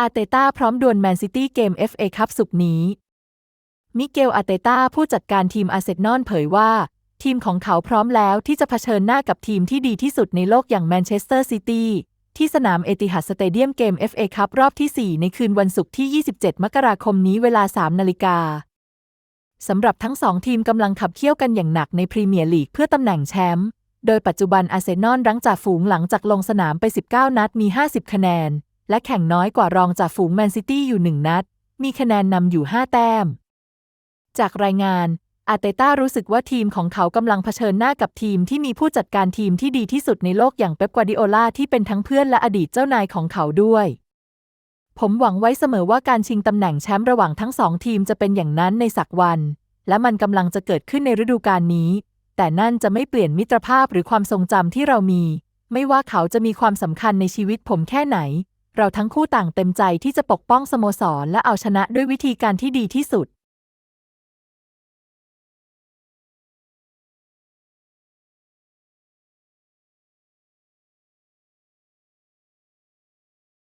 อาเตต้าพร้อมดวลแมนซิตี้เกม FA คัพสุกนี้ มิเกลอาเตต้าผู้จัดการทีมอาเซนอลเผยว่า ทีมของเขาพร้อมแล้วที่จะเผชิญหน้ากับทีมที่ดีที่สุดในโลกอย่างแมนเชสเตอร์ซิตี้ที่สนามเอติฮัดสเตเดียมเกม FA คัพรอบที่ 4 ในคืนวันศุกร์ที่ 27 มกราคมนี้เวลา 3 นาฬิกาสำหรับทั้งสองทีมกำลังขับเคี่ยวกันอย่างหนักในพรีเมียร์ลีกเพื่อตำแหน่งแชมป์ โดยปัจจุบันอาร์เซนอลรั้งจ่าฝูงหลังจากลงสนามไป 19 นัดมี 50 คะแนน และแข่งน้อยกว่ารองจ่าฝูงแมนซิตี้อยู่1นัด มีคะแนนนำอยู่ 5 แต้ม จากรายงาน อาเตต้ารู้สึกว่าทีมของเขากำลังเผชิญหน้ากับทีมที่มีผู้จัดการทีมที่ดีที่สุดในโลกอย่างเป๊ป กวาดิโอลาที่เป็นทั้งเพื่อนและอดีตเจ้านายของเขาด้วย ผมหวังไว้เสมอว่าการชิงตำแหน่งแชมป์ระหว่างทั้งสองทีมจะเป็นอย่างนั้นในสักวัน และมันกำลังจะเกิดขึ้นในฤดูกาลนี้ แต่นั่นจะไม่เปลี่ยนมิตรภาพหรือความทรงจำที่เรามี ไม่ว่าเขาจะมีความสำคัญในชีวิตผมแค่ไหน เราทั้งคู่ต่างเต็มใจที่จะปกป้องสโมสรและเอาชนะด้วยวิธีการที่ดีที่สุด